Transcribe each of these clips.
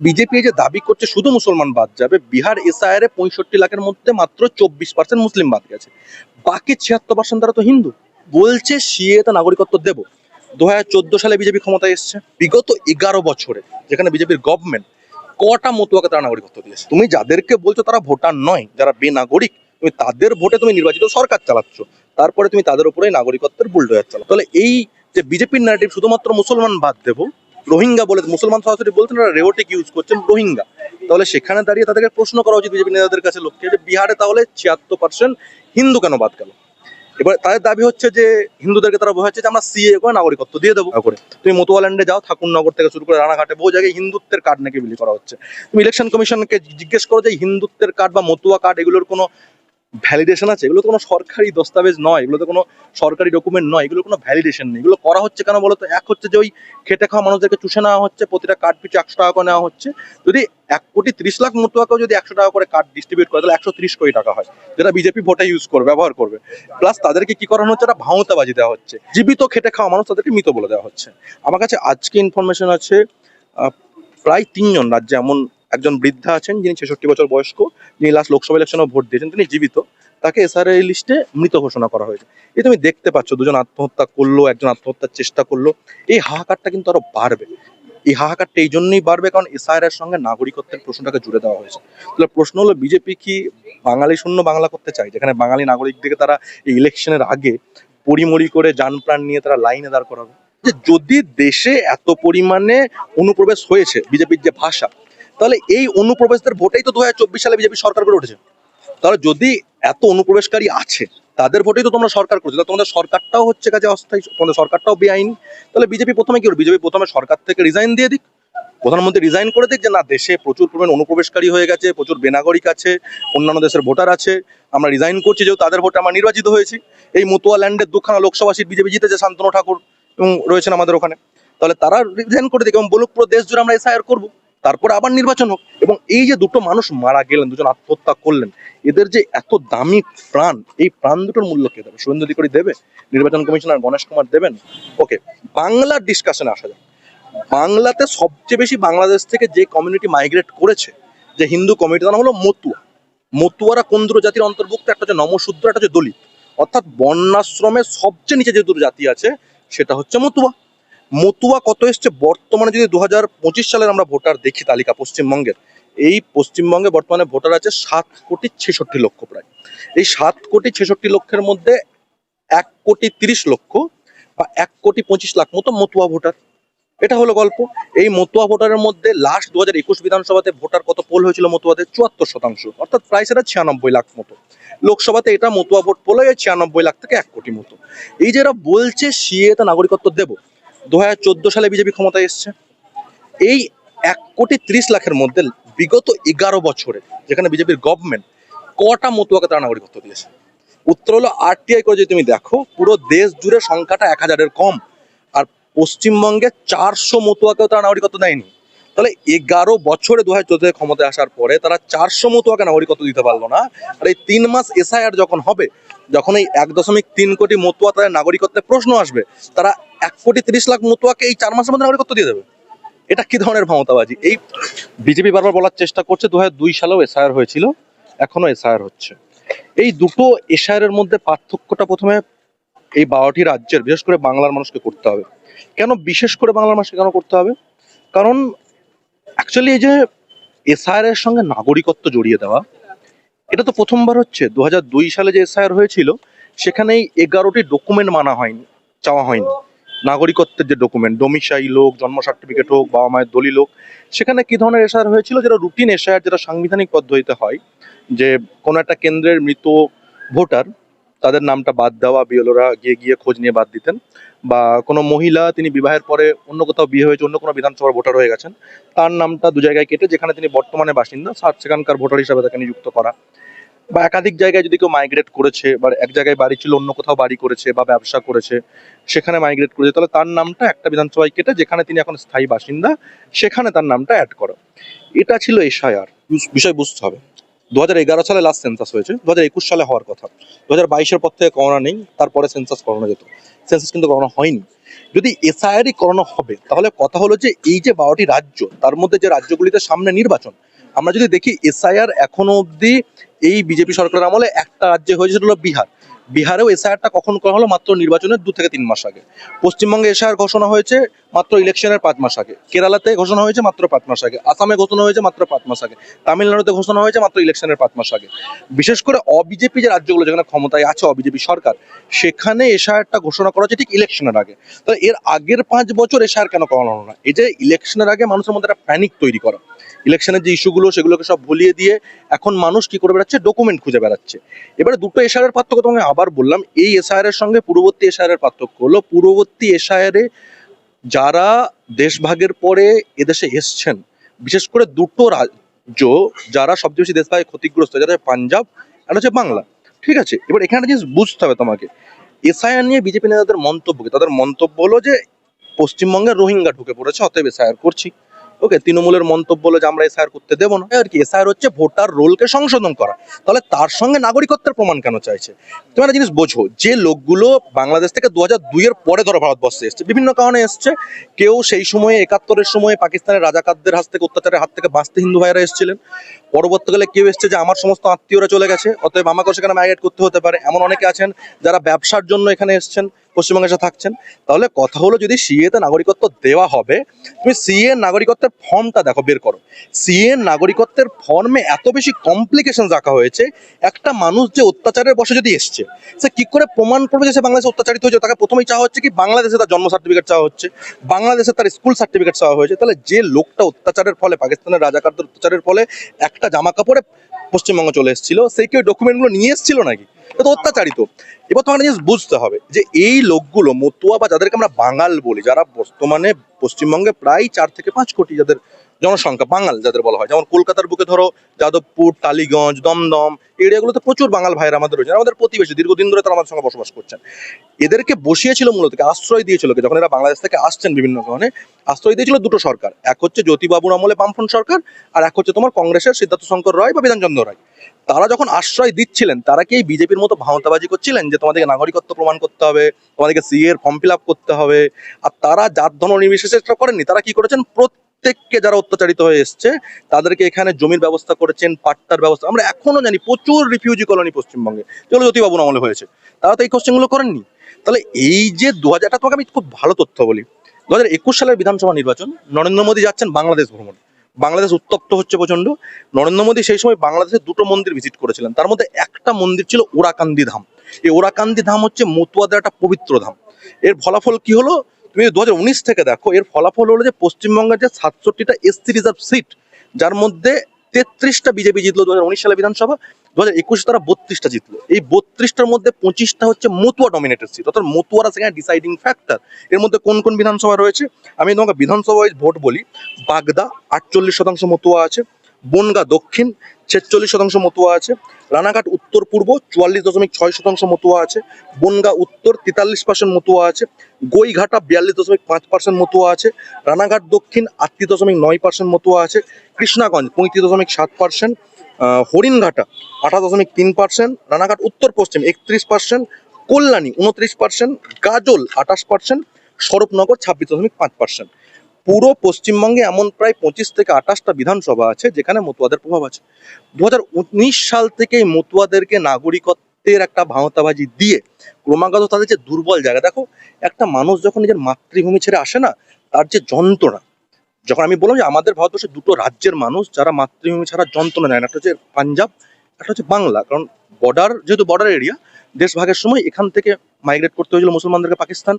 BJP যে দাবি করছে শুধু মুসলমান বাদ যাবে, বিহার এসআইআর এ পঁয়ষট্টি লাখের মধ্যে মাত্র চব্বিশ পার্সেন্ট মুসলিম বাদ গেছে। বাকি ছিয়াত্তর পার্সেন্ট তারা তো হিন্দু। বলছে সিএতে নাগরিকত্ব দেব। দু হাজার চোদ্দ সালে বিজেপি ক্ষমতায় এসছে। বিগত এগারো বছরে যেখানে বিজেপির গভর্নমেন্ট কটা মতুয়াকে তারা নাগরিকত্ব দিয়েছে। তুমি যাদেরকে বলছো তারা ভোটার নয়, যারা বেনাগরিক, তুমি তাদের ভোটে তুমি নির্বাচিত সরকার চালাচ্ছ। তারপরে তুমি তাদের উপরে নাগরিকত্বের বুলডোজার চালাও তাহলে এই যে বিজেপির ন্যারেটিভ শুধুমাত্র মুসলমান বাদ দেবো রোহিঙ্গা বলে মুসলমান সরাসরি বলছেন ওরা রেওটেক ইউজ করছেন রোহিঙ্গা। তাহলে সেখানে দাঁড়িয়ে তাদেরকে প্রশ্ন করা উচিত বিজেপি নেতাদের কাছে লোককে যে বিহারে তাহলে ছিয়াত্তর পার্সেন্ট হিন্দু কেন বাদ গেল? এবার তাদের দাবি হচ্ছে যে হিন্দুদেরকে তারা বোঝাচ্ছে যে আমরা সিএ করে নাগরিকত্ব দিয়ে দেবো। করে। তুমি মতুয়াল্যান্ডে যাও ঠাকুরনগর থেকে শুরু করে রানাঘাটে বহু জায়গায় হিন্দুত্বের কার্ড নাকি বিলি করা হচ্ছে। তুমি ইলেকশন কমিশনকে জিজ্ঞেস করো যে হিন্দুত্বের কার্ড বা মতুয়া কার্ড এগুলোর কোনো ভ্যালিডেশন আছে? এগুলো তো কোনো সরকারি দস্তাবেজ নয় এগুলো তো কোনো সরকারি ডকুমেন্ট নয়, এগুলো কোনো ভ্যালিডেশন নেই। এগুলো করা হচ্ছে কেন বলতো? এক হচ্ছে যে ওই খেটে খাওয়া মানুষদেরকে চুষে নেওয়া হচ্ছে, প্রতিটা কার্ড পিছু একশো টাকা করে নেওয়া হচ্ছে। যদি এক কোটি ত্রিশ লাখ মতুয়াকেও যদি একশো টাকা করে কার্ড ডিস্ট্রিবিউট করে, তাহলে একশো ত্রিশ কোটি টাকা হয়, যেটা বিজেপি ভোটে ইউজ করবে, ব্যবহার করবে। প্লাস তাদেরকে কি করানো হচ্ছে? একটা ভাঁওতাবাজি দেওয়া হচ্ছে। জীবিত খেটে খাওয়া মানুষ তাদেরকে মৃত বলে দেওয়া হচ্ছে। আমার কাছে আজকে ইনফরমেশন আছে প্রায় তিনজন রাজ্যে এমন একজন বৃদ্ধা আছেন, যিনি ছেষট্টি বছর বয়স্ক, যিনি লাস্ট লোকসভা ইলেকশনে ভোট দিয়েছেন, তিনি জীবিত। তাকে এসআরআই লিস্টে মৃত ঘোষণা করা হয়েছে। এই তুমি দেখতে পাচ্ছ, দুজন আত্মহত্যা করল, একজন আত্মহত্যার চেষ্টা করল। এই হাহাকারটা কিন্তু আরও বাড়বে। এই হাহাকারটা এই জন্যই বাড়বে কারণ এসআইআর সঙ্গে নাগরিকত্বের প্রশ্নটাকে জুড়ে দেওয়া হয়েছে। তাহলে প্রশ্ন হলো বিজেপি কি বাঙালি শূন্য বাংলা করতে চায়? যেখানে বাঙালি নাগরিকদেরকে তারা এই ইলেকশনের আগে পরিমরি করে যান প্রাণ নিয়ে তারা লাইনে দাঁড় করাবে। যে যদি দেশে এত পরিমাণে অনুপ্রবেশ হয়েছে বিজেপির যে ভাষা তাহলে এই অনুপ্রবেশদের ভোটেই তো দু হাজার চব্বিশ সালে বিজেপি সরকার করে উঠেছে। তাহলে যদি এত অনুপ্রবেশকারী আছে, তাদের ভোটেই তো তোমরা সরকার করছ। তোমাদের সরকারটাও হচ্ছে কাজে অস্থায়ী, তোমাদের সরকারটাও বেআইনি। তাহলে বিজেপি প্রথমে কি করবে? বিজেপি প্রথমে সরকার থেকে রিজাইন দিয়ে দিক। প্রধানমন্ত্রী রিজাইন করে দিক যে, না, দেশে প্রচুর পরিমাণ অনুপ্রবেশকারী হয়ে গেছে, প্রচুর বেনাগরিক আছে, অন্যান্য দেশের ভোটার আছে, আমরা রিজাইন করছি যেহেতু তাদের ভোটে আমরা নির্বাচিত হয়েছি। এই মতুয়া ল্যান্ডের দুখানা লোকসভা সিট বিজেপি জিতেছে শান্তনু ঠাকুর এবং রয়েছেন আমাদের ওখানে। তাহলে তারা রিজাইন করে দিক এবং বলুক পুরো দেশ জুড়ে আমরা এসআইআর করব। তারপরে আবার নির্বাচন হোক। এবং এই যে দুটো মানুষ মারা গেলেন, দুজন আত্মহত্যা করলেন, এদের যে এত দামি প্রাণ, এই প্রাণ দুটোর মূল্য কে দেবে? শুভেন্দু অধিকারী দেবে? নির্বাচন কমিশনার গণেশ কুমার দেবেন? ওকে বাংলার ডিসকাশনে আসা যাক। বাংলাতে সবচেয়ে বেশি বাংলাদেশ থেকে যে কমিউনিটি মাইগ্রেট করেছে, যে হিন্দু কমিউনিটি তার হলো মতুয়া। মতুয়ারা কোন দুটো জাতির অন্তর্ভুক্ত? একটা হচ্ছে নমশূদ্র, একটা হচ্ছে দলিত। অর্থাৎ বর্ণাশ্রমের সবচেয়ে নিচে যে দুটো জাতি আছে, সেটা হচ্ছে মতুয়া। মতুয়া কত এসছে? বর্তমানে যদি দু হাজার পঁচিশ সালের আমরা ভোটার দেখি তালিকা পশ্চিমবঙ্গের, এই পশ্চিমবঙ্গে বর্তমানে ভোটার আছে সাত কোটি ছেষট্টি লক্ষ প্রায়। এই সাত কোটি ছেষট্টি লক্ষের মধ্যে এক কোটি তিরিশ লক্ষ বা এক কোটি পঁচিশ লাখ মতো মতুয়া ভোটার। এটা হলো গল্প। এই মতুয়া ভোটারের মধ্যে লাস্ট দু হাজার একুশ বিধানসভাতে ভোটার কত পোল হয়েছিল মতুয়াদের চুয়াত্তর শতাংশ। অর্থাৎ প্রায় সেটা ছিয়ানব্বই লাখ মতো। লোকসভাতে এটা মতুয়া ভোট পোল হয়ে ছিয়ানব্বই লাখ থেকে এক কোটি মতো। এই যে এরা বলছে সিএতে নাগরিকত্ব দেবো। দু হাজার চোদ্দ সালে বিজেপি ক্ষমতায় এসছে। এই এক কোটি ত্রিশ লাখের মধ্যে বিগত এগারো বছরে যেখানে বিজেপির গভর্নমেন্ট কটা মতুয়াকে তারা নাগরিকত্ব দিয়েছে। উত্তর হলো আরটিআই করে যদি তুমি দেখো, পুরো দেশ জুড়ে সংখ্যাটা এক হাজারের কম। আর পশ্চিমবঙ্গে চারশো মতুয়াকেও তারা নাগরিকত্ব দেয়নি। তাহলে এগারো বছরে দু হাজার চোদ্দে ক্ষমতায় আসার পরে তারা চারশো মতুয়াকে নাগরিকত্ব দিতে পারল না। আর এই তিন মাস এসআইআর যখন হবে যখন এই এক দশমিক তিন কোটি মতুয়া তাদের নাগরিকত্বের প্রশ্ন আসবে, তারা এক কোটি তিরিশ লাখ মতুয়াকে এই চার মাসের মধ্যে নাগরিকত্ব দিয়ে দেবে। এটা কি ধরনের ক্ষমতাবাজি? এই বিজেপি বারবার বলার চেষ্টা করছে দু দুই সালেও এসআইআর হয়েছিল এখনও এসআইআর হচ্ছে। এই দুটো এসআইআর এর মধ্যে পার্থক্যটা প্রথমে এই বারোটি রাজ্যের, বিশেষ করে বাংলার মানুষকে করতে হবে। কেন বিশেষ করে বাংলার মানুষকে কেন করতে হবে? কারণ অ্যাকচুয়ালি এই যে এসআইআর এর সঙ্গে নাগরিকত্ব জড়িয়ে দেওয়া এটা তো প্রথমবার হচ্ছে। দু সালে যে এসআইআর হয়েছিল সেখানে এগারোটি ডকুমেন্ট মানা হয়নি, চাওয়া হয়নি। নাগরিকত্বের যে ডকুমেন্ট ডোমিসাইল হোক জন্ম সার্টিফিকেট হোক, বাবা মায়ের দলিল হোক, সেখানে কি ধরনের এসআইআর হয়েছিল? যেটা রুটিন এসআইআর, যেটা সাংবিধানিক পদ্ধতিতে হয়, যে কোনো একটা কেন্দ্রের মৃত ভোটার, তাদের নামটা বাদ দেওয়া, বিএলওরা গিয়ে গিয়ে খোঁজ নিয়ে বাদ দিতেন। বা কোনো মহিলা তিনি বিবাহের পরে অন্য কোথাও বিয়ে হয়েছে, অন্য কোনো বিধানসভার ভোটার হয়ে গেছেন, তার নামটা দু জায়গায় কেটে যেখানে তিনি বর্তমানে বাসিন্দা সেখানকার ভোটার হিসাবে তাকে নিযুক্ত করা। বা একাধিক জায়গায় যদি কেউ মাইগ্রেট করেছে, বা এক জায়গায় বাড়ি ছিল, অন্য কোথাও বাড়ি করেছে, বা ব্যবসা করেছে, সেখানে মাইগ্রেট করেছে, তাহলে তার নামটা একটা বিধানসভায় কেটে যেখানে তিনি এখন স্থায়ী বাসিন্দা, সেখানে তার নামটা অ্যাড করা। এটা ছিল এসআইআর। বিষয় বুঝতে হবে। দু এগারো সালে লাস্ট সেন্সাস হয়েছে। দু হাজার একুশ সালে হওয়ার কথা। দু হাজার বাইশের পর থেকে করোনা নেই, তারপরে সেন্সাস করানো যেত। সেন্সাস কিন্তু করানো হয়নি। যদি এসআইআরই করানো হবে, তাহলে কথা হলো যে এই যে বারোটি রাজ্য, তার মধ্যে যে রাজ্যগুলিতে সামনে নির্বাচন, আমরা যদি দেখি এসআইআর এখনও অবধি এই বিজেপি সরকারের আমলে একটা রাজ্যে হয়েছে সেটা হলো বিহার। বিহারেও এসআইআরটা কখন করা হলো? মাত্র নির্বাচনের দু থেকে তিন মাস আগে। পশ্চিমবঙ্গে এসআইআর ঘোষণা হয়েছে মাত্র ইলেকশনের পাঁচ মাস আগে। কেরালাতে ঘোষণা হয়েছে মাত্র পাঁচ মাস আগে। আসামে ঘোষণা হয়েছে মাত্র পাঁচ মাস আগে। তামিলনাড়ুতে ঘোষণা হয়েছে মাত্র ইলেকশনের পাঁচ মাস আগে। বিশেষ করে অবিজেপি যে রাজ্যগুলো যেখানে ক্ষমতায় আছে, অবিজেপি সরকার, সেখানে এসআইআরটা ঘোষণা করা হচ্ছে ঠিক ইলেকশনের আগে। তো এর আগের পাঁচ বছর এসআইআর কেন করানো হলো না? এই যে ইলেকশনের আগে মানুষের মধ্যে একটা প্যানিক তৈরি করা। ইলেকশনের যে ইস্যুগুলো সেগুলোকে সব ভুলিয়ে দিয়ে এখন মানুষ কি করে বেড়াচ্ছে? ডকুমেন্ট খুঁজে বেড়াচ্ছে। এবারে দুটো এসআইআর পার্থক্য তোমাকে আবার বললাম। এই এর সঙ্গে পূর্ববর্তী এর পার্থক্য হলো, পূর্ববর্তী এসআইআর এ যারা দেশভাগের পরে এদেশে এসছেন, বিশেষ করে দুটো রাজ্য যারা সবচেয়ে বেশি দেশভাগে ক্ষতিগ্রস্ত, যারা পাঞ্জাব আর হচ্ছে বাংলা। ঠিক আছে? এবার এখানে জিনিস বুঝতে হবে তোমাকে। এসআইআর নিয়ে বিজেপি নেতাদের মন্তব্য? তাদের মন্তব্য হলো যে পশ্চিমবঙ্গে রোহিঙ্গা ঢুকে পড়েছে, অতএব এসআইআর করছি। ওকে, তৃণমূলের মন্তব্য হলো যে আমরা এসআইআর করতে দেবো না। আর কি এসআইআর হচ্ছে ভোটার রোলকে সংশোধন করা। তাহলে তার সঙ্গে নাগরিকত্বের প্রমাণ কেন চাইছে? তুমি একটা জিনিস বোঝো, যে লোকগুলো বাংলাদেশ থেকে দু হাজার দুইয়ের পরে ধরো ভারতবর্ষে এসছে, বিভিন্ন কারণে এসছে। কেউ সেই সময়ে, একাত্তরের সময় পাকিস্তানের রাজাকারদের হাত থেকে অত্যাচারের হাত থেকে বাঁচতে হিন্দু ভাইরা এসেছিলেন। পরবর্তীকালে কেউ এসছে যে আমার সমস্ত আত্মীয়রা চলে গেছে, অতএব আমাকেও সেখানে মাইগ্রেট করতে হতে পারে। এমন অনেকে আছেন যারা ব্যবসার জন্য এখানে এসছেন। পশ্চিমবঙ্গে এসে থাকছেন, তাহলে কথা হলো যদি সিএতে নাগরিকত্ব দেওয়া হবে, তুমি সিএ নাগরিকত্বের ফর্মটা দেখো, বের করো। সিএ নাগরিকত্বের ফর্মে এত বেশি কমপ্লিকেশন রাখা হয়েছে, একটা মানুষ যে অত্যাচারের বসে যদি এসছে, সে কি করে প্রমাণ করবে যে সে বাংলাদেশে অত্যাচারিত হয়েছে? তাকে প্রথমেই চাওয়া হচ্ছে কি, বাংলাদেশে তার জন্ম সার্টিফিকেট চাওয়া হচ্ছে, বাংলাদেশে তার স্কুল সার্টিফিকেট চাওয়া হয়েছে। তাহলে যে লোকটা অত্যাচারের ফলে, পাকিস্তানের রাজাকারদের অত্যাচারের ফলে একটা জামা কাপড়ে পশ্চিমবঙ্গ চলে এসেছিল, সেই কেউ ডকুমেন্টগুলো নিয়ে এসেছিল নাকি? এটা তো অত্যাচারিত। এবার তোমার জিনিস বুঝতে হবে যে এই লোকগুলো মতুয়া বা যাদেরকে আমরা বাঙাল বলি, যারা বর্তমানে পশ্চিমবঙ্গে প্রায় চার থেকে পাঁচ কোটি যাদের জনসংখ্যা, বাঙাল যাদের বলা হয়। যেমন কলকাতার বুকে ধরো, যাদবপুর, টালিগঞ্জ, দমদম এরিয়াগুলোতে প্রচুর বাঙাল ভাইরা আমাদের রয়েছে আমাদের প্রতিবেশী, দীর্ঘদিন ধরে তারা আমাদের সঙ্গে বসবাস করছেন। এদেরকে বসিয়েছিল মূলত আশ্রয় দিয়েছিল যখন এরা বাংলাদেশ থেকে আসছেন বিভিন্ন কারণে, আশ্রয় দিয়েছিল দুটো সরকার। এক হচ্ছে জ্যোতিবাবুর আমলে বামফ্রন্ট সরকার, আর এক হচ্ছে তোমার কংগ্রেসের সিদ্ধার্থ শঙ্কর রায় বা বিধানচন্দ্র রায়। তারা যখন আশ্রয় দিচ্ছিলেন, তারা কি বিজেপির মতো ভাওতাবাজি করছিলেন যে তোমাদেরকে নাগরিকত্ব প্রমাণ করতে হবে, তোমাদেরকে সি এর ফর্ম ফিল আপ করতে হবে? আর তারা জাত ধর্ম নির্বিশেষে করেননি, তারা কি করেছেন? প্রত্যেককে যারা অত্যাচারিত হয়ে এসছে, তাদেরকে এখানে জমির ব্যবস্থা করেছেন, পাট্টার ব্যবস্থা। আমরা এখনও জানি প্রচুর রিফিউজি কলোনি পশ্চিমবঙ্গে। যেগুলো জ্যোতিবাবুর আমলে হয়েছে। তারা তো এই কোশ্চেনগুলো করেননি। তাহলে এই যে দু হাজারটা তোমাকে আমি খুব ভালো তথ্য বলি। দু হাজার একুশ সালের বিধানসভা নির্বাচন, নরেন্দ্র মোদী যাচ্ছেন বাংলাদেশ ভ্রমণ। বাংলাদেশ উত্তপ্ত হচ্ছে প্রচণ্ড নরেন্দ্র মোদী সেই সময় বাংলাদেশে দুটো মন্দির ভিজিট করেছিলেন। তার মধ্যে একটা মন্দির ছিল ওরাকান্দি ধাম। এই ওরাকান্দি ধাম হচ্ছে মতুয়াদের একটা পবিত্র ধাম। এর ফলাফল কি হলো? তুমি দু হাজার উনিশ থেকে দেখো, এর ফলাফল হলো যে পশ্চিমবঙ্গের যে সাতষট্টিটা এসসি রিজার্ভ সিট যার মধ্যে তেত্রিশটা বিজেপি জিতলো দু হাজার উনিশ সালে বিধানসভা দু হাজার একুশে তারা বত্রিশটা জিতলো। এই বত্রিশটার মধ্যে পঁচিশটা হচ্ছে মতুয়া ডমিনেটেড সিট অর্থাৎ মতুয়ারা সেখানে ডিসাইডিং ফ্যাক্টর এর মধ্যে কোন কোন বিধানসভা রয়েছে? আমি তোমাকে বিধানসভা ভোট বলি, বাগদা আটচল্লিশ শতাংশ মতুয়া আছে বনগা দক্ষিণ, ছেচল্লিশ শতাংশ মতুয়া আছে। রানাঘাট উত্তর পূর্ব, চুয়াল্লিশ দশমিক ছয় শতাংশ মতুয়া আছে। বনগা উত্তর, তেতাল্লিশ পার্সেন্ট মতুয়া আছে। গৈঘাটা বিয়াল্লিশ দশমিক পাঁচ পার্সেন্ট মতুয়া আছে। রানাঘাট দক্ষিণ, আটত্রিশ দশমিক নয় পার্সেন্ট মতুয়া আছে। কৃষ্ণাগঞ্জ, পঁয়ত্রিশ দশমিক সাত পার্সেন্ট হরিণঘাটা, আঠাশ দশমিক তিন পার্সেন্ট রানাঘাট উত্তর পশ্চিম, একত্রিশ পার্সেন্ট কল্যাণী, উনত্রিশ পার্সেন্ট গাজল, আঠাশ পার্সেন্ট স্বরূপনগর, ছাব্বিশ দশমিক পাঁচ পার্সেন্ট পুরো পশ্চিমবঙ্গে এমন প্রায় পঁচিশ থেকে আঠাশটা বিধানসভা আছে যেখানে মতুয়াদের প্রভাব আছে। দু হাজার উনিশ সাল থেকে এই মতুয়াদেরকে নাগরিকত্বের একটা ভাঁওতাবাজি দিয়ে ক্রমাগত তাদের যে দুর্বল জায়গা, দেখো, একটা মানুষ যখন নিজের মাতৃভূমি ছেড়ে আসে না, তার যে যন্ত্রণা, যখন আমি বললাম যে আমাদের ভারতবর্ষে দুটো রাজ্যের মানুষ যারা মাতৃভূমি ছাড়া যন্ত্রণা নেয় না, একটা হচ্ছে পাঞ্জাব, একটা হচ্ছে বাংলা, কারণ বর্ডার যেহেতু বর্ডার এরিয়া দেশ ভাগের সময় এখান থেকে মাইগ্রেট করতে হয়েছিল মুসলমানদেরকে পাকিস্তান।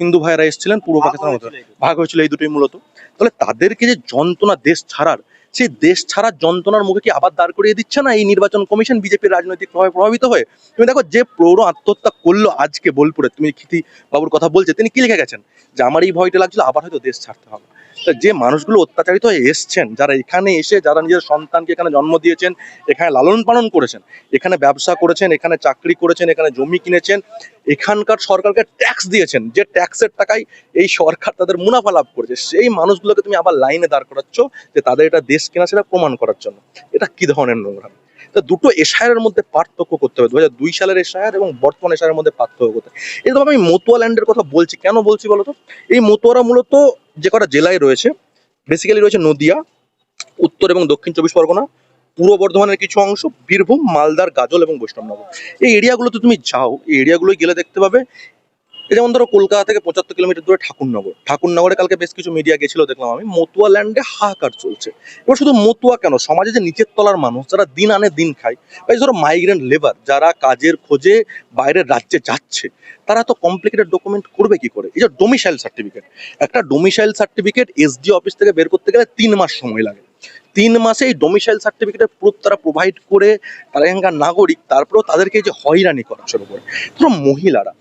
হিন্দু ভাইয়েরা এসেছিলেন পূর্ব পাকিস্তানের মতো ভাগ হয়েছিল এই দুটোই মূলত। তাহলে তাদেরকে যে যন্ত্রণা দেশ ছাড়ার সেই দেশ ছাড়ার যন্ত্রণার মুখে কি আবার দাঁড় করিয়ে দিচ্ছে না এই নির্বাচন কমিশন বিজেপির রাজনৈতিক প্রভাবে প্রভাবিত হয়ে? তুমি দেখো যে প্রৌঢ় আত্মহত্যা করল আজকে বোলপুরে তুমি খিতি বাবুর কথা বলছে তিনি কি লিখে গেছেন? যে আমার এই ভয়টা লাগছিল আবার হয়তো দেশ ছাড়তে হবে। যে মানুষগুলো অত্যাচারিত হয়ে এসছেন, যারা এখানে এসে, যারা নিজের সন্তানকে এখানে জন্ম দিয়েছেন, এখানে লালন পালন করেছেন, এখানে ব্যবসা করেছেন, এখানে চাকরি করেছেন, এখানে জমি কিনেছেন, এখানকার সরকারকে ট্যাক্স দিয়েছেন, যে ট্যাক্সের টাকায় এই সরকার তাদের মুনাফা লাভ করেছে। সেই মানুষগুলোকে তুমি আবার লাইনে দাঁড় করাচ্ছ, যে তাদের এটা দেশ কিনা সেটা প্রমাণ করার জন্য। এটা কি ধরনের নোংরা তা দুটো এশায়ারের মধ্যে পার্থক্য করতে হবে। দু দুই সালের এশায়ার এবং বর্তমান এশায়ারের মধ্যে পার্থক্য করতে হবে। এরকম আমি মতুয়া ল্যান্ডের কথা বলছি। কেন বলছি বলতো? এই মতুয়ারা মূলত যে কটা জেলায় রয়েছে বেসিক্যালি রয়েছে নদিয়া, উত্তর এবং দক্ষিণ চব্বিশ পরগনা, পূর্ব বর্ধমানের কিছু অংশ, বীরভূম, মালদার, গাজল এবং বৈষ্ণবনগর। এই এরিয়াগুলোতে তুমি যাও, এই এরিয়াগুলোয় গেলে দেখতে পাবে যেমন ধরো কলকাতা থেকে পঁচাত্তর কিলোমিটার দূরে ঠাকুরনগর। ঠাকুরনগরে কালকে বেশ কিছু মিডিয়া গেছিল, দেখলাম আমি। মতুয়া ল্যান্ডে হাহাকার চলছে। এবার শুধু মতুয়া কেন? সমাজে যে নিচের তলার মানুষ, যারা দিন আনে দিন খায়, বা ধরো মাইগ্রেন্ট লেবার যারা কাজের খোঁজে বাইরের রাজ্যে যাচ্ছে, তারা তো কমপ্লিকেটেড ডকুমেন্ট করবে কি করে? এই যে ডোমিসাইল সার্টিফিকেট একটা ডোমিসাইল সার্টিফিকেট এসডি অফিস থেকে বের করতে গেলে তিন মাস সময় লাগে। তিন মাসে এই ডোমিসাইল সার্টিফিকেটের প্রুফ তারা প্রোভাইড করে, তারা এখানকার নাগরিক, তারপরেও তাদেরকে যে হয়রানি করা শুরু করে। ধরো মহিলারা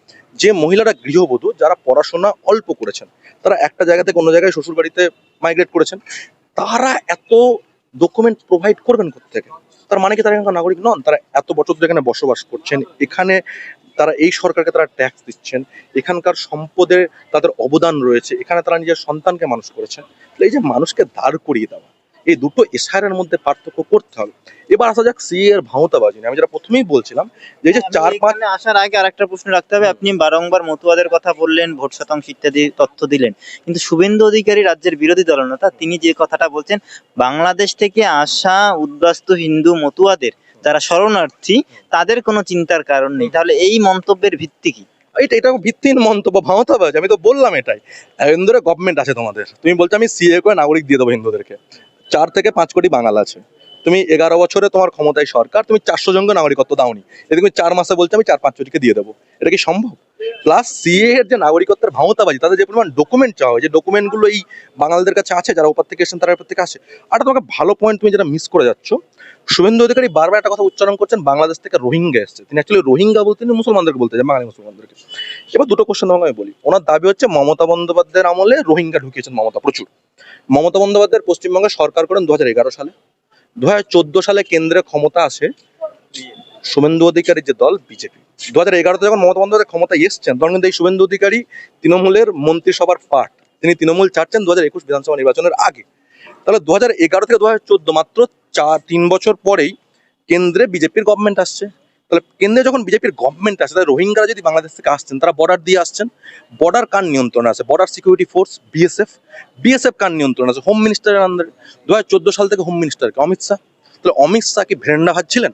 যে মহিলারা গৃহবধূ যারা পড়াশোনা অল্প করেছেন, তারা একটা জায়গা থেকে অন্য জায়গায় শ্বশুর বাড়িতে মাইগ্রেট করেছেন, তারা এত ডকুমেন্ট প্রোভাইড করবেন থেকে তার মানে কি তারা এখানকার নাগরিক নন? তারা এত বছর ধরে এখানে বসবাস করছেন, এখানে তারা এই সরকারকে তারা ট্যাক্স দিচ্ছেন, এখানকার সম্পদে তাদের অবদান রয়েছে, এখানে তারা নিজের সন্তানকে মানুষ করেছেন। এই যে মানুষকে দাঁড় করিয়ে দেওয়া এই দুটো এসআইআর মধ্যে পার্থক্য করতে হবে। এবার আসা যাক সি এর ভাঁওতাবাজি। আমি যেটা প্রথমেই বলছিলাম যে এই যে চার পাঁচ আসার আগে আরেকটা প্রশ্ন রাখতে হবে। আপনি বারংবার মতুয়াদের কথা বললেন ভোট শতাংশ ইত্যাদি তথ্য দিলেন। কিন্তু শুভেন্দু অধিকারী রাজ্যের বিরোধী দলনেতা তিনি যে কথাটা বলছেন বাংলাদেশ থেকে আসা উদ্বাস্তু হিন্দু মতুয়াদের যারা শরণার্থী তাদের কোনো চিন্তার কারণ নেই। তাহলে এই মন্তব্যের ভিত্তি কি? এটা এটা ভিত্তিহীন মন্তব্য ভাঁওতাবাজি। আমি তো বললাম এটাই। ধরে গভর্নমেন্ট আছে তোমাদের। তুমি বলছো আমি সিএ করে নাগরিক দিয়ে দেবো হিন্দুদেরকে। চার থেকে পাঁচ কোটি বাঙাল আছে। তুমি এগারো বছরে তোমার ক্ষমতায় সরকার, তুমি চারশো জনকে নাগরিকত্ব দাওনি। এদিকে তুমি চার মাসে বলছো আমি চার পাঁচ কোটিকে দিয়ে দেবো। এটা কি সম্ভব? প্লাস সিএ এর যে নাগরিকত্বের ভাঁওতাবাজি তাদের যে পরিমাণ ডকুমেন্ট চাওয়া হয়, যে ডকুমেন্টগুলো এই বাঙালিদের কাছে আছে, যারা ওপার থেকে এসেছেন, তারা ওপার থেকে আসে। আর তোমাকে ভালো পয়েন্ট তুমি যেটা মিস করে যাচ্ছ, শুভেন্দু অধিকারী বারবার একটা কথা উচ্চারণ করছেন, বাংলাদেশ থেকে রোহিঙ্গা এসছে। তিনি অ্যাকচুয়ালি রোহিঙ্গা বলতে, তিনি মুসলমানদেরকে বলতে চান, বাঙালি মুসলমানদেরকে। এবার দুটো কোশ্চেন তোমাকে আমি বলি। ওনার দাবি হচ্ছে, মমতা বন্দ্যোপাধ্যায়ের আমলে রোহিঙ্গা ঢুকিয়েছেন মমতা প্রচুর। মমতা বন্দ্যোপাধ্যায়ের পশ্চিমবঙ্গে সরকার করেন দু সালে। দু সালে কেন্দ্রে ক্ষমতা আসে শুভেন্দু অধিকারীর যে দল, বিজেপি। দু হাজার এগারোতে যখন মমতা বন্দ্যোপাধ্যায় ক্ষমতা এসছেন, তখন কিন্তু এই শুভেন্দু অধিকারী তৃণমূলের মন্ত্রিসভার পার্ট তিনি তৃণমূল ছাড়ছেন দু হাজার একুশ বিধানসভা নির্বাচনের আগে। তাহলে দু হাজার এগারো থেকে দু হাজার চোদ্দ মাত্র চার, তিন বছর পরেই কেন্দ্রে বিজেপির গভর্নমেন্ট আসছে। তাহলে কেন্দ্রে যখন বিজেপির গভর্নমেন্ট আসে, তাহলে রোহিঙ্গারা যদি বাংলাদেশ থেকে আসছেন, তারা বর্ডার দিয়ে আসছেন। বর্ডার কার নিয়ন্ত্রণে আছে border security force BSF BSF কার নিয়ন্ত্রণ আছে হোম মিনিস্টারের আন্ডারে দু হাজার চোদ্দ সাল থেকে হোম মিনিস্টারকে অমিত শাহ। তাহলে অমিত শাহ কি ভেরেন্ডা ভাবছিলেন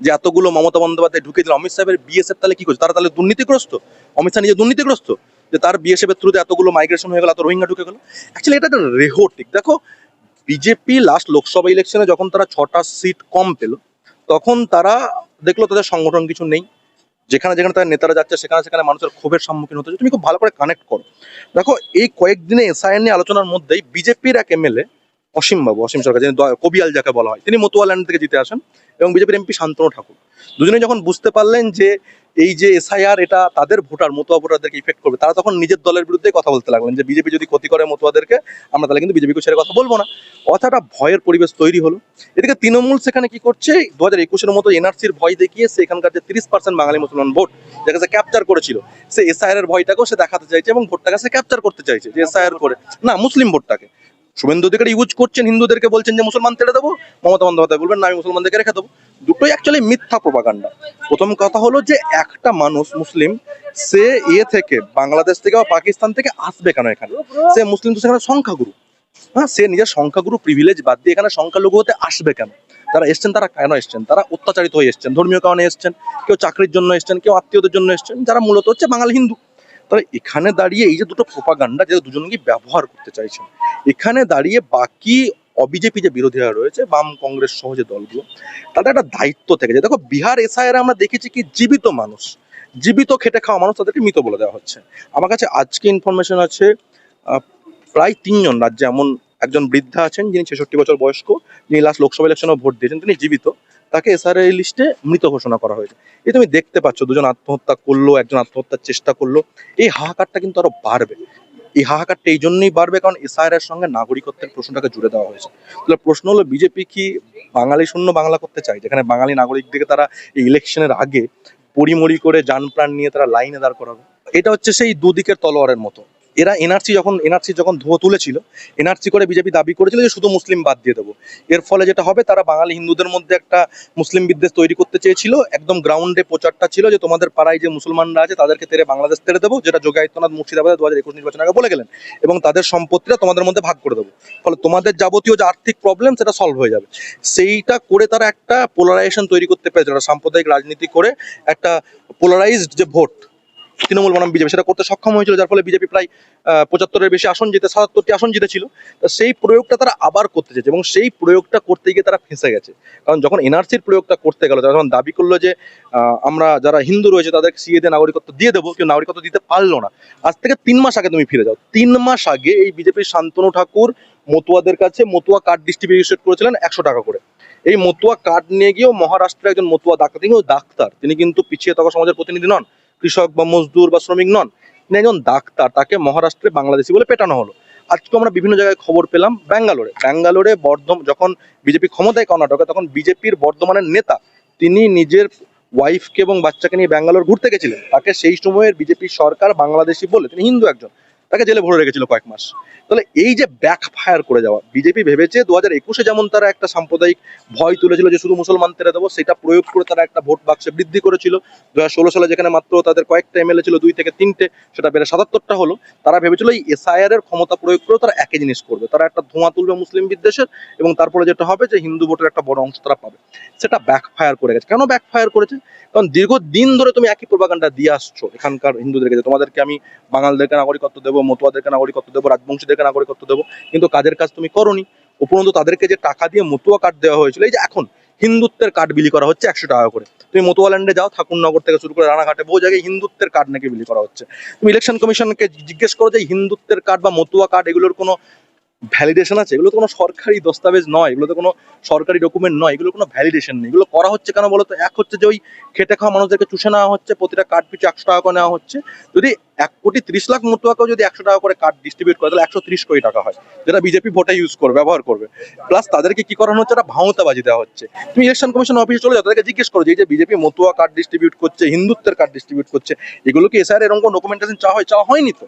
যে এতগুলো মমতা বন্দ্যোপাধ্যায় ঢুকে দিল, অমিত সাহেবের বিএসএফ তাহলে কি করছে? তারা তাহলে দুর্নীতিগ্রস্ত? অমিত শাহ নিজে দুর্নীতিগ্রস্ত? যে তার বিএসএফ এর থ্রুতে এতগুলো মাইগ্রেশন হয়ে গেল, এত রোহিঙ্গা ঢুকে গেল? অ্যাকচুয়ালি এটা একটা রেহটিক দেখো বিজেপি লাস্ট লোকসভা ইলেকশনে যখন তারা ছটা সিট কম পেল, তখন তারা দেখল তাদের সংগঠন কিছু নেই। যেখানে যেখানে তাদের নেতারা যাচ্ছে, সেখানে সেখানে মানুষের ক্ষোভের সম্মুখীন হতে। তুমি খুব ভালো করে কানেক্ট করো। দেখো, এই কয়েকদিনে এসআইএন নিয়ে আলোচনার মধ্যেই বিজেপির এক এমএলএ অসীম বাবু, অসীম সরকার, যিনি কবিয়াল যাকে বলা হয়, তিনি মতুয়াল্যান্ড থেকে জিতে আসেন এবং বিজেপির এমপি শান্তনু ঠাকুর। দুজনে যখন বুঝতে পারলেন যে এই যে এসআইআর, এটা তাদের ভোটার, মতুয়া ভোটারদেরকে ইফেক্ট করবে, তারা তখন নিজের দলের বিরুদ্ধে কথা বলতে লাগলেন যে বিজেপি যদি ক্ষতি করে মতুয়াদেরকে, আমরা তাহলে কিন্তু বিজেপিকে ছেড়ে কথা বলব না। অর্থাৎ ভয়ের পরিবেশ তৈরি হলো। এদিকে তৃণমূল সেখানে কি করছে? দু হাজার একুশের মতো এনআরসির ভয় দেখিয়ে সেখানকার যে তিরিশ পার্সেন্ট বাঙালি মুসলমান ভোট, যাকে সে ক্যাপচার করেছিল, সে এসআইআর এর ভয়টাকেও সে দেখাতে চাইছে এবং ভোটটাকে সে ক্যাপচার করতে চাইছে, যে এসআইআর করে না, মুসলিম ভোটটাকে। শুভেন্দু অধিকারী ইউজ করছেন, হিন্দুদেরকে বলছেন যে মুসলমান ছেড়ে দেবো, মমতা বন্দ্যোপাধ্যায় বলবেন, না, আমি মুসলমানদেরকে রেখে দেবো। দুটোই অ্যাকচুয়ালি মিথ্যা প্রপাগান্ডা প্রথম কথা হলো যে একটা মানুষ মুসলিম, সে এ থেকে বাংলাদেশ থেকে বা পাকিস্তান থেকে আসবে কেন এখানে? সে মুসলিম তো সেখানে সংখ্যাগুরু। হ্যাঁ সে নিজের সংখ্যাগুরু প্রিভিলেজ বাদ দিয়ে এখানে সংখ্যালঘু হতে আসবে কেন? তারা এসছেন, তারা কেন এসছেন? তারা অত্যাচারিত হয়ে এসছেন, ধর্মীয় কারণে এসছেন, কেউ চাকরির জন্য এসছেন, কেউ আত্মীয়দের জন্য এসছেন, যারা মূলত হচ্ছে বাঙালি হিন্দু। তাহলে এখানে দাঁড়িয়ে এই যে দুটো প্রোপাগান্ডা যে দুজনকে ব্যবহার করতে চাইছেন এখানে দাঁড়িয়ে বাকি অবিজেপি যে বিরোধীরা রয়েছে, বাম কংগ্রেস সহ যে দলগুলো, তাদের একটা দায়িত্ব থেকে যায়। দেখো, বিহার এসআইআর আমরা দেখেছি কি জীবিত মানুষ, জীবিত খেটে খাওয়া মানুষ তাদেরকে মৃত বলে দেওয়া হচ্ছে। আমার কাছে আজকে ইনফরমেশন আছে প্রায় তিনজন রাজ্যে এমন একজন বৃদ্ধা আছেন, যিনি ছেষট্টি বছর বয়স্ক, যিনি লাস্ট লোকসভা ইলেকশনে ভোট দিয়েছেন, তিনি জীবিত। তাকে এসআরএ লিস্টে মৃত ঘোষণা করা হয়েছে। এই তুমি দেখতে পাচ্ছ, দুজন আত্মহত্যা করল, একজন আত্মহত্যার চেষ্টা করল, এই হাহাকারটা কিন্তু আরও বাড়বে। এই হাহাকারটা এই জন্যই বাড়বে কারণ এসআইআর সঙ্গে নাগরিকত্বের প্রশ্নটাকে জুড়ে দেওয়া হয়েছে। তাহলে প্রশ্ন হলো, বিজেপি কি বাঙালি শূন্য বাংলা করতে চায়? যেখানে বাঙালি নাগরিকদেরকে তারা এই ইলেকশনের আগে পরিমরি করে যান প্রাণ নিয়ে তারা লাইনে দাঁড় করাবে। এটা হচ্ছে সেই দুদিকের তলোয়ারের মতো। এরা এনআরসি যখন এনআরসি যখন ধুয়ো তুলেছিল, এনআরসি করে বিজেপি দাবি করেছিল যে শুধু মুসলিম বাদ দিয়ে দেবো। এর ফলে যেটা হবে, তারা বাঙালি হিন্দুদের মধ্যে একটা মুসলিম বিদ্বেষ তৈরি করতে চেয়েছিল। একদম গ্রাউন্ডে প্রচারটা ছিল যে তোমাদের পাড়ায় যে মুসলমানরা আছে, তাদেরকে তেরে বাংলাদেশ তেরে দেবো, যেটা যোগী আদিত্যনাথ মুর্শিদাবাদে দু হাজার একুশ নির্বাচন আগে বলে গেলেন। এবং তাদের সম্পত্তিটা তোমাদের মধ্যে ভাগ করে দেবো। ফলে তোমাদের যাবতীয় যে আর্থিক প্রবলেম সেটা সলভ হয়ে যাবে। সেইটা করে তারা একটা পোলারাইজেশন তৈরি করতে পেরেছে সাম্প্রদায়িক রাজনীতি করে একটা পোলারাইজড যে ভোট তৃণমূল বনাম বিজেপি। সেটা করতে সক্ষম হয়েছিল, যার ফলে বিজেপি প্রায় পঁচাত্তরের বেশি আসন জিতে, সাতাত্তরটি আসন জিতেছিল। তা সেই প্রয়োগটা তারা আবার করতে চেয়েছে এবং সেই প্রয়োগটা করতে গিয়ে তারা ফেঁসে গেছে। কারণ যখন এনআরসির প্রয়োগটা করতে গেল যখন দাবি করল যে আমরা যারা হিন্দু রয়েছে, তাদের সিএ দিয়ে নাগরিকত্ব দিয়ে দেবো, কেউ নাগরিকত্ব দিতে পারল না। আজ থেকে তিন মাস আগে তুমি ফিরে যাও। তিন মাস আগে এই বিজেপির শান্তনু ঠাকুর মতুয়াদের কাছে মতুয়া কার্ড ডিস্ট্রিবিউশন করেছিলেন একশো টাকা করে। এই মতুয়া কার্ড নিয়ে গিয়েও মহারাষ্ট্রের একজন মতুয়া ডাক্তার, তিনিও ডাক্তার। তিনি কিন্তু পিছিয়ে থাকা সমাজের প্রতিনিধি নন। কৃষক বা মজদুর বা শ্রমিক নন, তিনি একজন ডাক্তার, তাকে মহারাষ্ট্রে বাংলাদেশি বলে পেটানো হলো। আজকে আমরা বিভিন্ন জায়গায় খবর পেলাম ব্যাঙ্গালোরে। ব্যাঙ্গালোরে বর্ধম, যখন বিজেপি ক্ষমতায় কর্ণাটকে তখন বিজেপির বর্ধমানের নেতা, তিনি নিজের ওয়াইফকে এবং বাচ্চাকে নিয়ে ব্যাঙ্গালোর ঘুরতে গেছিলেন। তাকে সেই সময়ের বিজেপি সরকার বাংলাদেশি বলে, তিনি হিন্দু একজন। তাকে জেলে ভরে রেখেছিল কয়েক মাস। তাহলে এই যে ব্যাক ফায়ার করে যাওয়া বিজেপি ভেবেছে দু হাজার একুশে যেমন তারা একটা সাম্প্রদায়িক ভয় তুলেছিল যে শুধু মুসলমান তেরে দেবো, সেটা প্রয়োগ করে তারা একটা ভোট বাক্সে বৃদ্ধি করেছিল। দু হাজার ষোলো সালে যেখানে মাত্র তাদের কয়েকটা এমএলএ ছিল, দুই থেকে তিনটে, সেটা বেড়ে সাতাত্তরটা হলো। তারা ভেবেছিল এই এসআইআর এর ক্ষমতা প্রয়োগ করে তারা একই জিনিস করবে। তারা একটা ধোঁয়া তুলবে মুসলিম বিদ্বেষের এবং তারপরে যেটা হবে যে হিন্দু ভোটের একটা বড় অংশ তারা পাবে। সেটা ব্যাক ফায়ার করে গেছে। কেন ব্যাক ফায়ার করেছে? কারণ দীর্ঘদিন ধরে তুমি একই প্রভাকাণ্ডা দিয়ে আসছো এখানকার হিন্দুদেরকে তোমাদেরকে আমি বাঙালদেরকে নাগরিকত্ব দেবো মতুয়াদেরকে, নাগরিকত্ব দেবো, রাজবংশীদেরকে, নাগরিকত্ব দেবো, কিন্তু কাজের কাজ তুমি করনি। উপরন্তু তাদেরকে যে টাকা দিয়ে মতুয়া কার্ড দেওয়া হয়েছিল, এই যে এখন হিন্দুত্বের কার্ড বিলি করা হচ্ছে একশো টাকা করে। তুমি মতুয়াল্যান্ডে যাও, ঠাকুরনগর থেকে শুরু করে রানাঘাটে, বহু জায়গায় হিন্দুত্বের কার্ড নাকি বিলি করা হচ্ছে। তুমি ইলেকশন কমিশনকে জিজ্ঞেস করো যে হিন্দুত্বের কার্ড বা মতুয়া কার্ড এগুলোর কোনো ভ্যালিডেশন আছে? এগুলো তো কোনো সরকারি দস্তাবেজ নয়, এগুলো তো কোনো সরকারি ডকুমেন্ট নয়, এগুলো কোনো ভ্যালিডেশন নেই। এগুলো করা হচ্ছে কেন বলতো এক হচ্ছে যে ওই খেটে খাওয়া মানুষদেরকে চুষে নেওয়া হচ্ছে, প্রতিটা কার্ড পিছু একশো টাকা করে নেওয়া হচ্ছে। যদি এক কোটি ত্রিশ লাখ মতুয়াকেও যদি একশো টাকা করে কার্ড ডিস্ট্রিবিউট করে তাহলে একশো ত্রিশ কোটি টাকা হয়। যেটা বিজেপি ভোটে ইউজ করবে ব্যবহার করবে। প্লাস তাদেরকে কি করানো হচ্ছে? একটা ভাওতাবাজি দেওয়া হচ্ছে। তুমি ইলেকশন কমিশন অফিসে চলে যাও তাদেরকে জিজ্ঞেস করো যে বিজেপি মতুয়া কার্ড ডিস্ট্রিবিউট করছে হিন্দুত্বের কার্ড ডিস্ট্রিবিউট করছে এগুলো কি এসআর এরকম কোনো ডকুমেন্টেশন চাওয়া হয়? চাওয়া হয়নি তো।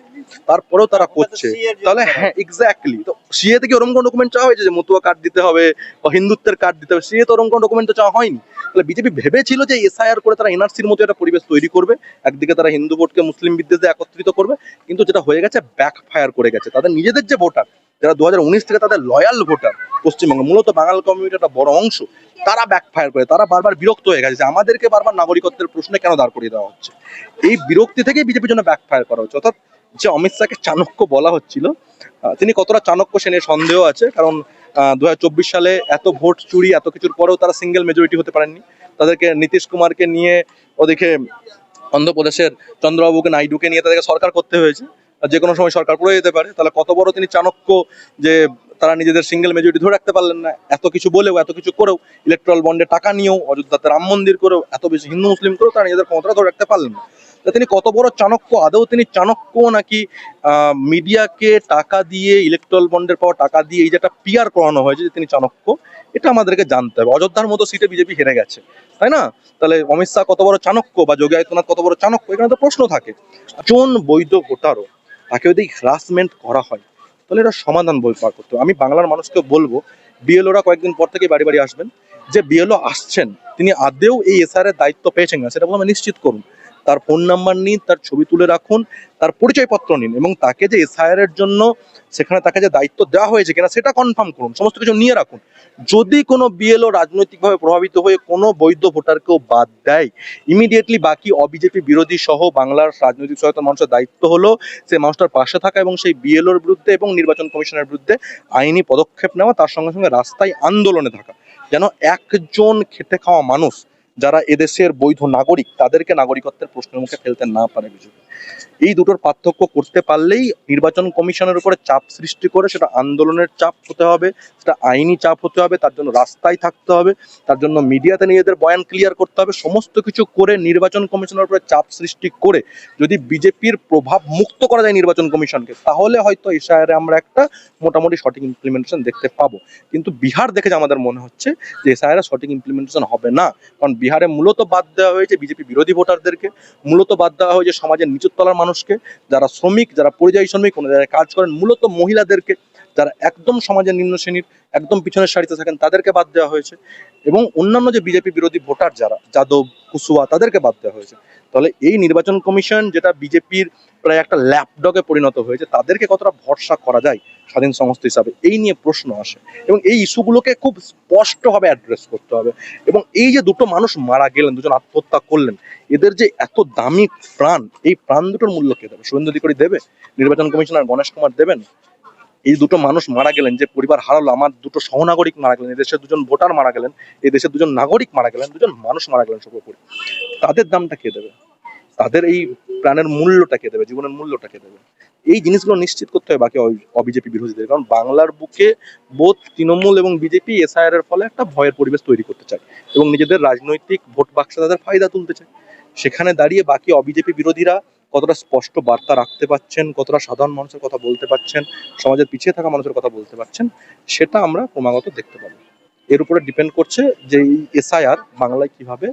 তারপরেও তারা করছে। তাহলে হ্যাঁ এক্স্যাক্টলি তো সিএ থেকে ওরকম কোনো ডকুমেন্ট চাওয়া হয়েছে যে মতুয়া কার্ড দিতে হবে বা হিন্দুত্বের কার্ড দিতে হবে? সিএ তো ওরকম কোনো ডকুমেন্ট তো চাওয়া হয়নি। তাহলে বিজেপি ভেবেছিল যে এসআইআর করে তারা এনআরসির মতো একটা পরিবেশ তৈরি করবে। একদিকে তারা হিন্দু ভোটকে মুসলিম বিদ্বেষে একত্রিত করবে, কিন্তু যেটা হয়ে গেছে ব্যাক ফায়ার করে গেছে। তাদের নিজেদের যে ভোটার যারা দুহাজার উনিশ থেকে তাদের লয়াল ভোটার পশ্চিমবঙ্গে, মূলত বাঙাল কমিউনিটির একটা বড় অংশ, তারা ব্যাক ফায়ার করে, তারা বারবার বিরক্ত হয়ে গেছে যে আমাদেরকে বারবার নাগরিকত্বের প্রশ্নে কেন দাঁড় করিয়ে দেওয়া হচ্ছে? এই বিরক্তি থেকেই বিজেপির জন্য ব্যাক ফায়ার করা হচ্ছে। অর্থাৎ যে অমিত শাহকে চাণক্য বলা হচ্ছিল তিনি কতটা চাণক্য সে নিয়ে সন্দেহ আছে, কারণ দু হাজার চব্বিশ সালে এত ভোট চুরি, এত কিছুর পরেও তারা সিঙ্গেল মেজরিটি হতে পারেননি। তাদেরকে নীতিশ কুমারকে নিয়ে ওদিকে অন্ধ্রপ্রদেশের চন্দ্রবাবুকে নাইডুকে নিয়ে তাদেরকে সরকার করতে হয়েছে। যে কোনো সময় সরকার পড়ে যেতে পারে। তাহলে কত বড় তিনি চাণক্য যে তারা নিজেদের সিঙ্গেল মেজরিটি ধরে রাখতে পারলেন না, এত কিছু বলেও, এত কিছু করেও ইলেকট্রাল বন্ডে টাকা নিয়েও, অযোধ্যাতে রাম মন্দির করেও, এত বেশি হিন্দু মুসলিম করেও তারা নিজেদের ক্ষমতা ধরে রাখতে পারলেন না। তিনি কত বড় চাণক্য? আদৌ তিনি চাণক্য নাকি মিডিয়াকে টাকা দিয়ে ইলেকট্রাল বন্ডের পাওয়া টাকা দিয়ে এই যে একটা পিয়ার করানো হয়েছে যে তিনি চাণক্য, এটা আমাদেরকে জানতে হবে। অযোধ্যার মতো সিটে বিজেপি হেরে গেছে, তাই না? তাহলে অমিত শাহ কত বড় চাণক্য বা যোগী আদিত্যনাথ কত বড় চাণক্য? এখানে তো প্রশ্ন থাকে। জন বৈধ ভোটারও, তাকে যদি হ্রাসমেন্ট করা হয়, তাহলে এটা সমাধান বই পার করতে। আমি বাংলার মানুষকে বলব বিএলওরা কয়েকদিন পর থেকে বাড়ি বাড়ি আসবেন। যে বিএলও আসছেন, তিনি আদেও এই এসআর এর দায়িত্ব পেয়েছেন না সেটা প্রথমে নিশ্চিত করুন। তার ফোন নাম্বার নিন, তার ছবি তুলে রাখুন, তার পরিচয়পত্র নিন এবং তাকে যে এসআইআর এর জন্য সেখানে তাকে যে দায়িত্ব দেওয়া হয়েছে কিনা সেটা কনফার্ম করুন, সমস্ত কিছু নিয়ে রাখুন। যদি কোনো বিএলও রাজনৈতিকভাবে প্রভাবিত হয়ে কোনো বৈধ ভোটারকেও বাদ দেয় ইমিডিয়েটলি বাকি অবিজেপি বিরোধী সহ বাংলার রাজনৈতিক সহায়তা মানুষের দায়িত্ব হলো সেই মানুষটার পাশে থাকা এবং সেই বিএলওর বিরুদ্ধে এবং নির্বাচন কমিশনের বিরুদ্ধে আইনি পদক্ষেপ নেওয়া, তার সঙ্গে সঙ্গে রাস্তায় আন্দোলনে থাকা। যেন একজন খেটে খাওয়া মানুষ যারা এদেশের বৈধ নাগরিক, তাদেরকে নাগরিকত্বের প্রশ্নের মুখে ফেলতে না পারে বিজেপি। এই দুটোর পার্থক্য করতে পারলেই নির্বাচন কমিশনের উপরে চাপ সৃষ্টি করে সেটা আন্দোলনের চাপ হতে হবে, সেটা আইনি চাপ হতে হবে, তার জন্য রাস্তায় থাকতে হবে, তার জন্য মিডিয়াতে নিজেদের বয়ান ক্লিয়ার করতে হবে, সমস্ত কিছু করে নির্বাচন কমিশনের উপরে চাপ সৃষ্টি করে যদি বিজেপির প্রভাব মুক্ত করা যায় নির্বাচন কমিশনকে, তাহলে হয়তো এশায়ারে আমরা একটা মোটামুটি সঠিক ইমপ্লিমেন্টেশন দেখতে পাবো। কিন্তু বিহার দেখে যে আমাদের মনে হচ্ছে যে এশায়ারে সঠিক ইমপ্লিমেন্টেশন হবে না, কারণ বিহার মূলত বাদ দেওয়া হয়েছে বিজেপি বিরোধী ভোটারদেরকে, মূলত বাদ দেওয়া হয়েছে সমাজের নিচুত তলার মানুষকে, যারা শ্রমিক, যারা পরিযায়ী শ্রমিক কোনো জায়গায় কাজ করেন, মূলত মহিলাদেরকে, যারা একদম সমাজের নিম্ন শ্রেণির, একদম পিছনের সারিতে থাকেন, তাদেরকে বাদ দেওয়া হয়েছে। এবং অন্যান্য যে বিজেপি বিরোধী ভোটার যারা, যাদব, কুসুয়া, তাদেরকে বাদ দেওয়া হয়েছে। তাহলে এই নির্বাচন কমিশন যেটা বিজেপির প্রায় একটা ল্যাপডগে পরিণত হয়েছে, তাদেরকে কতটা ভরসা করা যায় স্বাধীন সংস্থা হিসাবে? এই নিয়ে প্রশ্ন আসে। এবং এই ইস্যুগুলোকে খুব স্পষ্টভাবে অ্যাড্রেস করতে হবে। এবং এই যে দুটো মানুষ মারা গেলেন, দুজন আত্মহত্যা করলেন, এদের যে এত দামি প্রাণ, এই প্রাণ দুটোর মূল্য কে দেবে? শুভেন্দু অধিকারী দেবে? নির্বাচন কমিশনার গণেশ কুমার দেবেন? এই দুটো মানুষ মারা গেলেন, যে পরিবার হারালো, আমার দুটো সহনাগরিক মারা গেলেন দেশের দুজন ভোটার মারা গেলেন এই দেশের দুজন নাগরিক মারা গেলেন, দুজন মানুষ মারা গেলেন সর্বোপরি। তাদের দামটা কে দেবে? তাদের এই প্রাণের মূল্যটা কে দেবে? জীবনের মূল্যটা কে দেবে? এই জিনিসগুলো নিশ্চিত করতে হবে বাকি অবিজেপি বিরোধীদের, কারণ বাংলার বুকে বোধ তৃণমূল এবং বিজেপি এসআইআর এর ফলে একটা ভয়ের পরিবেশ তৈরি করতে চায় এবং নিজেদের রাজনৈতিক ভোট বাক্সে তাদের ফায়দা তুলতে চায়। সেখানে দাঁড়িয়ে বাকি অবিজেপি বিরোধীরা কতটা স্পষ্ট বার্তা রাখতে পারছেন কতটা সাধারণ মানুষের কথা বলতে পারছেন সমাজের পিছিয়ে থাকা মানুষের কথা বলতে পারছেন সেটা আমরা ক্রমাগত দেখতে পাবো। এর উপরে ডিপেন্ড করছে যে এই এসআইআর বাংলায় কীভাবে